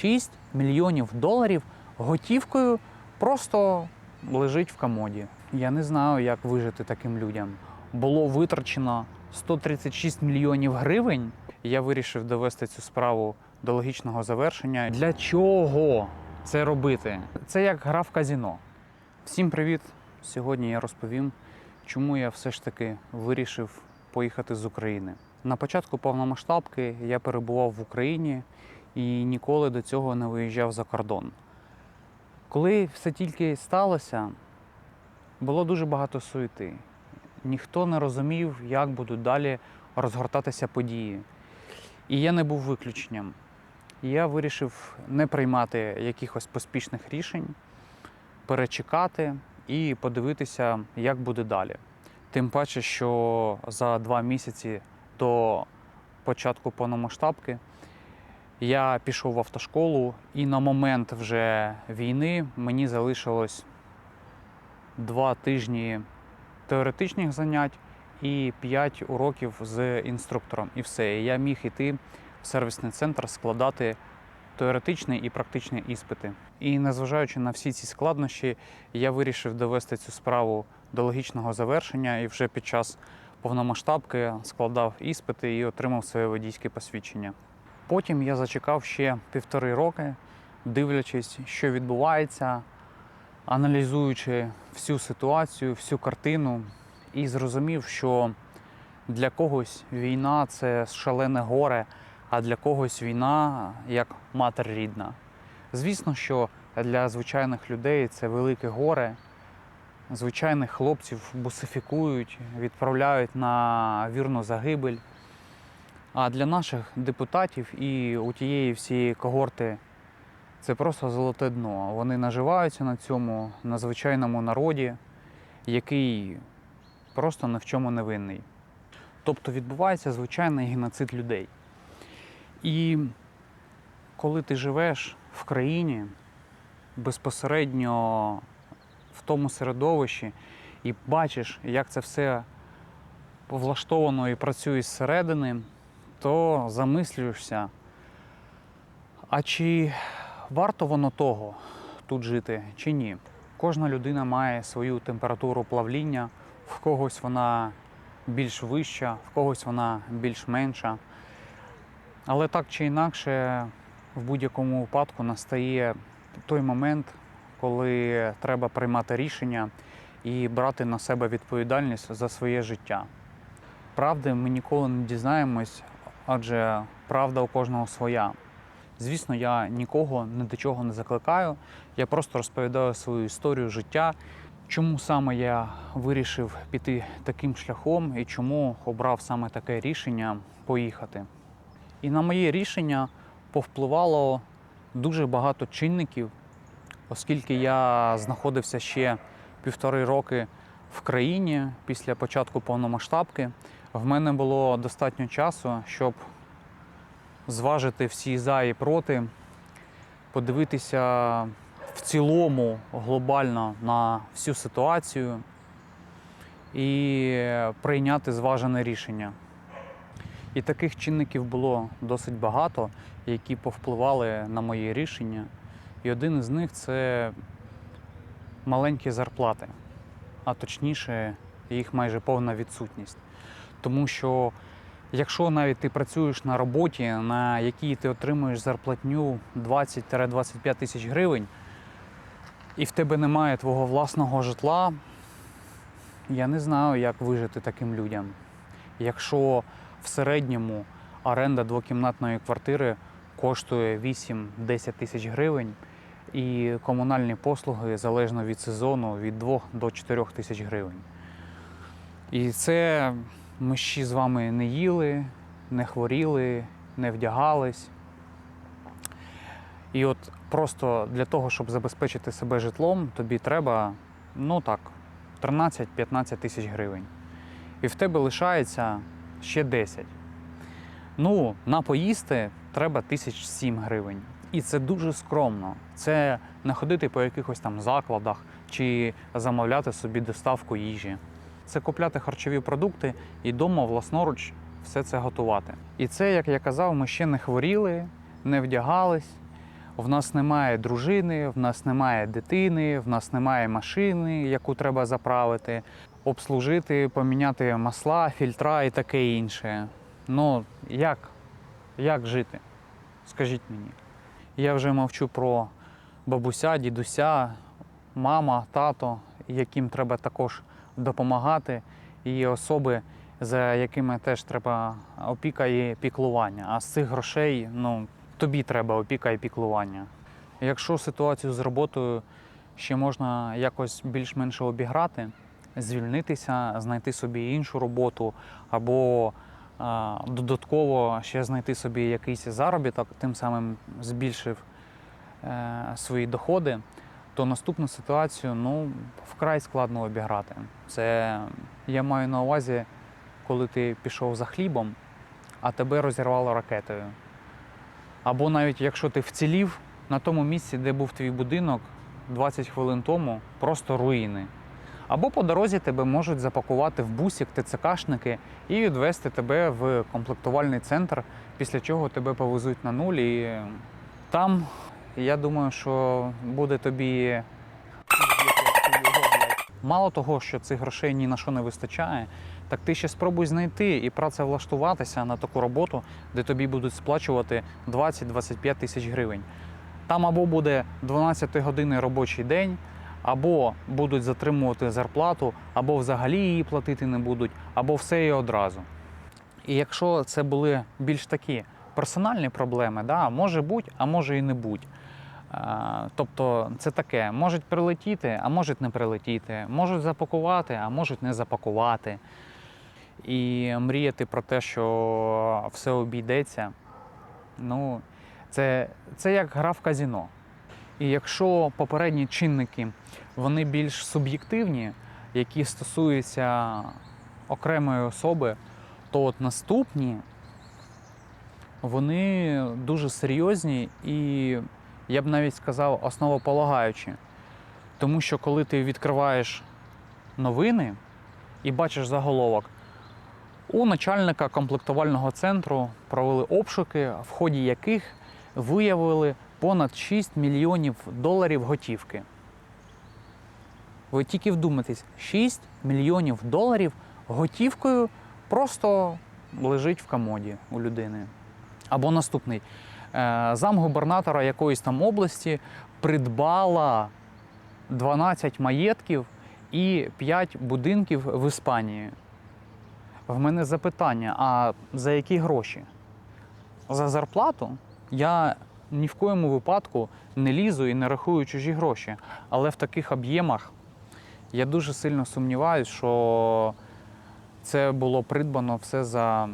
136 мільйонів доларів готівкою просто лежить в комоді. Я не знаю, як вижити таким людям. Було витрачено 136 мільйонів гривень. Я вирішив довести цю справу до логічного завершення. Для чого це робити? Це як гра в казіно. Всім привіт! Сьогодні я розповім, чому я все ж таки вирішив поїхати з України. На початку повномасштабки я перебував в Україні і ніколи до цього не виїжджав за кордон. Коли все тільки сталося, було дуже багато суєти. Ніхто не розумів, як будуть далі розгортатися події. І я не був виключенням. Я вирішив не приймати якихось поспішних рішень, перечекати і подивитися, як буде далі. Тим паче, що за два місяці до початку повномасштабки я пішов в автошколу, і на момент вже війни мені залишилось два тижні теоретичних занять і 5 уроків з інструктором. І все. Я міг іти в сервісний центр складати теоретичні і практичні іспити. І незважаючи на всі ці складнощі, я вирішив довести цю справу до логічного завершення і вже під час повномасштабки складав іспити і отримав своє водійське посвідчення. Потім я зачекав ще півтори роки, дивлячись, що відбувається, аналізуючи всю ситуацію, всю картину, і зрозумів, що для когось війна це шалене горе, а для когось війна як матер рідна. Звісно, що для звичайних людей це велике горе. Звичайних хлопців бусифікують, відправляють на вірну загибель. А для наших депутатів і у тієї всієї когорти це просто золоте дно. Вони наживаються на цьому, на звичайному народі, який просто ні в чому не винний. Тобто відбувається звичайний геноцид людей. І коли ти живеш в країні безпосередньо в тому середовищі і бачиш, як це все влаштовано і працює зсередини, то замислюєшся, а чи варто воно того тут жити, чи ні? Кожна людина має свою температуру плавління, в когось вона більш вища, в когось вона більш менша. Але так чи інакше, в будь-якому випадку настає той момент, коли треба приймати рішення і брати на себе відповідальність за своє життя. Правди ми ніколи не дізнаємось, адже правда у кожного своя. Звісно, я нікого ні до чого не закликаю. Я просто розповідаю свою історію життя, чому саме я вирішив піти таким шляхом і чому обрав саме таке рішення поїхати. І на моє рішення повпливало дуже багато чинників, оскільки я знаходився ще півтори роки в країні після початку повномасштабки. В мене було достатньо часу, щоб зважити всі за і проти, подивитися в цілому глобально на всю ситуацію і прийняти зважене рішення. І таких чинників було досить багато, які повпливали на мої рішення. І один із них це маленькі зарплати, а точніше, їх майже повна відсутність. Тому що якщо навіть ти працюєш на роботі, на якій ти отримуєш зарплатню 20-25 тисяч гривень, і в тебе немає твого власного житла, я не знаю, як вижити таким людям. Якщо в середньому оренда двокімнатної квартири коштує 8-10 тисяч гривень, і комунальні послуги залежно від сезону від 2 до 4 тисяч гривень. І це ми ще з вами не їли, не хворіли, не вдягались. І от просто для того, щоб забезпечити себе житлом, тобі треба, ну так, 13-15 тисяч гривень. І в тебе лишається ще 10. Ну, на поїсти треба тисяч сім гривень. І це дуже скромно. Це не ходити по якихось там закладах чи замовляти собі доставку їжі. Це купляти харчові продукти і вдома власноруч все це готувати. І це, як я казав, ми ще не хворіли, не вдягались. В нас немає дружини, в нас немає дитини, в нас немає машини, яку треба заправити, обслужити, поміняти масла, фільтра і таке інше. Ну як? Як жити? Скажіть мені. Я вже мовчу про бабуся, дідуся, мама, тато, яким треба також допомагати, і особи, за якими теж треба опіка і піклування. А з цих грошей ну, тобі треба опіка і піклування. Якщо ситуацію з роботою ще можна якось більш-менш обіграти, звільнитися, знайти собі іншу роботу або а, додатково ще знайти собі якийсь заробіток, тим самим збільшив е, свої доходи, то наступну ситуацію ну, вкрай складно обіграти. Це я маю на увазі, коли ти пішов за хлібом, а тебе розірвало ракетою. Або навіть якщо ти вцілів на тому місці, де був твій будинок 20 хвилин тому, просто руїни. Або по дорозі тебе можуть запакувати в бусик ТЦКшники і відвести тебе в комплектувальний центр, після чого тебе повезуть на нуль. І там, я думаю, що буде тобі. Мало того, що цих грошей ні на що не вистачає, так ти ще спробуй знайти і працевлаштуватися на таку роботу, де тобі будуть сплачувати 20-25 тисяч гривень. Там або буде 12-годинний робочий день, або будуть затримувати зарплату, або взагалі її платити не будуть, або все і одразу. І якщо це були більш такі персональні проблеми, да, може бути, а може і не бути. Тобто це таке, можуть прилетіти, а можуть не прилетіти, можуть запакувати, а можуть не запакувати. І мріяти про те, що все обійдеться, ну, це, це як гра в казіно. І якщо попередні чинники вони більш суб'єктивні, які стосуються окремої особи, то от наступні вони дуже серйозні і, я б навіть сказав, основополагаючі. Тому що коли ти відкриваєш новини і бачиш заголовок, у начальника комплектувального центру провели обшуки, в ході яких виявили понад 6 мільйонів доларів готівки. Ви тільки вдумайтесь, 6 мільйонів доларів готівкою просто лежить в комоді у людини. Або наступний замгубернатора якоїсь там області придбала 12 маєтків і 5 будинків в Іспанії. В мене запитання: а за які гроші? За зарплату я ні в коєму випадку не лізу і не рахую чужі гроші. Але в таких об'ємах я дуже сильно сумніваюся, що це було придбано все за,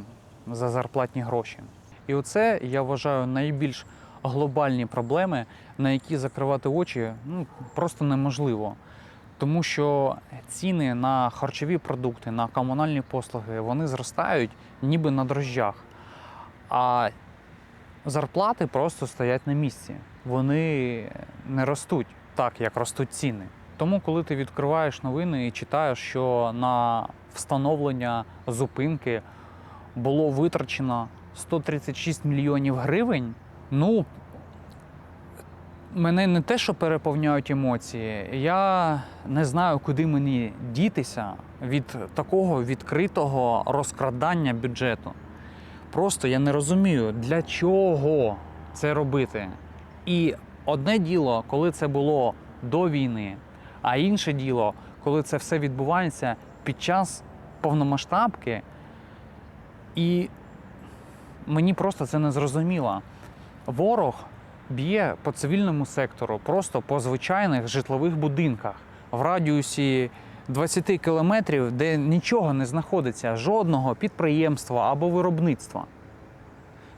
за зарплатні гроші. І оце я вважаю найбільш глобальні проблеми, на які закривати очі ну, просто неможливо. Тому що ціни на харчові продукти, на комунальні послуги вони зростають ніби на дрожжах. А зарплати просто стоять на місці. Вони не ростуть так, як ростуть ціни. Тому, коли ти відкриваєш новини і читаєш, що на встановлення зупинки було витрачено 136 мільйонів гривень, ну мене не те, що переповняють емоції, я не знаю, куди мені дітися від такого відкритого розкрадання бюджету. Просто я не розумію, для чого це робити. І одне діло, коли це було до війни, а інше діло, коли це все відбувається під час повномасштабки. І мені просто це не зрозуміло. Ворог б'є по цивільному сектору, просто по звичайних житлових будинках в радіусі 20 кілометрів, де нічого не знаходиться, жодного підприємства або виробництва.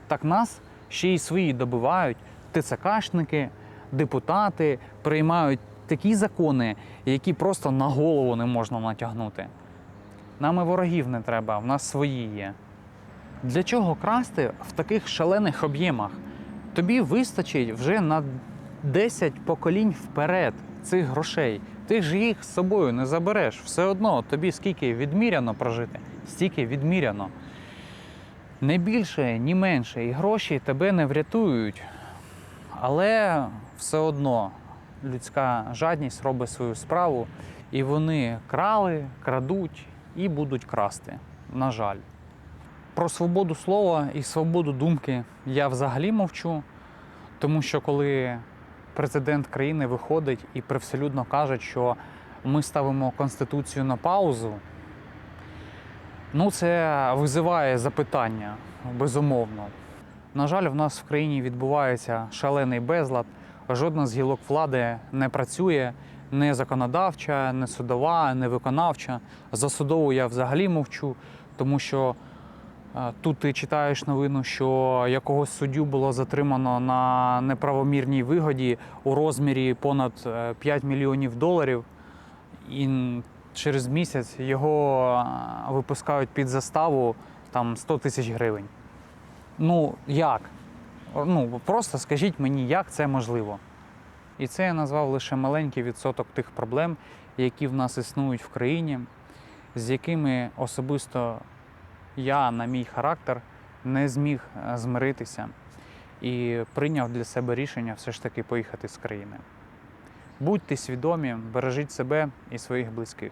Так нас ще й свої добивають ТЦКшники, депутати приймають такі закони, які просто на голову не можна натягнути. Нам і ворогів не треба, в нас свої є. Для чого красти в таких шалених об'ємах? Тобі вистачить вже на 10 поколінь вперед цих грошей. Ти ж їх з собою не забереш. Все одно тобі скільки відміряно прожити, стільки відміряно. Не більше, ні менше. І гроші тебе не врятують. Але все одно людська жадність робить свою справу, і вони крали, крадуть і будуть красти. На жаль. Про свободу слова і свободу думки я взагалі мовчу, тому що коли президент країни виходить і привселюдно каже, що ми ставимо конституцію на паузу, ну це визиває запитання, безумовно. На жаль, в нас в країні відбувається шалений безлад. Жодна з гілок влади не працює, не законодавча, не судова, не виконавча. За судову я взагалі мовчу, тому що тут ти читаєш новину, що якогось суддю було затримано на неправомірній вигоді у розмірі понад е, 5 мільйонів доларів, і через місяць його е, випускають під заставу там 100 тисяч гривень. Ну як? Ну просто скажіть мені, як це можливо? І це я назвав лише маленький відсоток тих проблем, які в нас існують в країні, з якими особисто я, на мій характер, не зміг е, змиритися і прийняв для себе рішення все ж таки поїхати з країни. Будьте свідомі, бережіть себе і своїх близьких.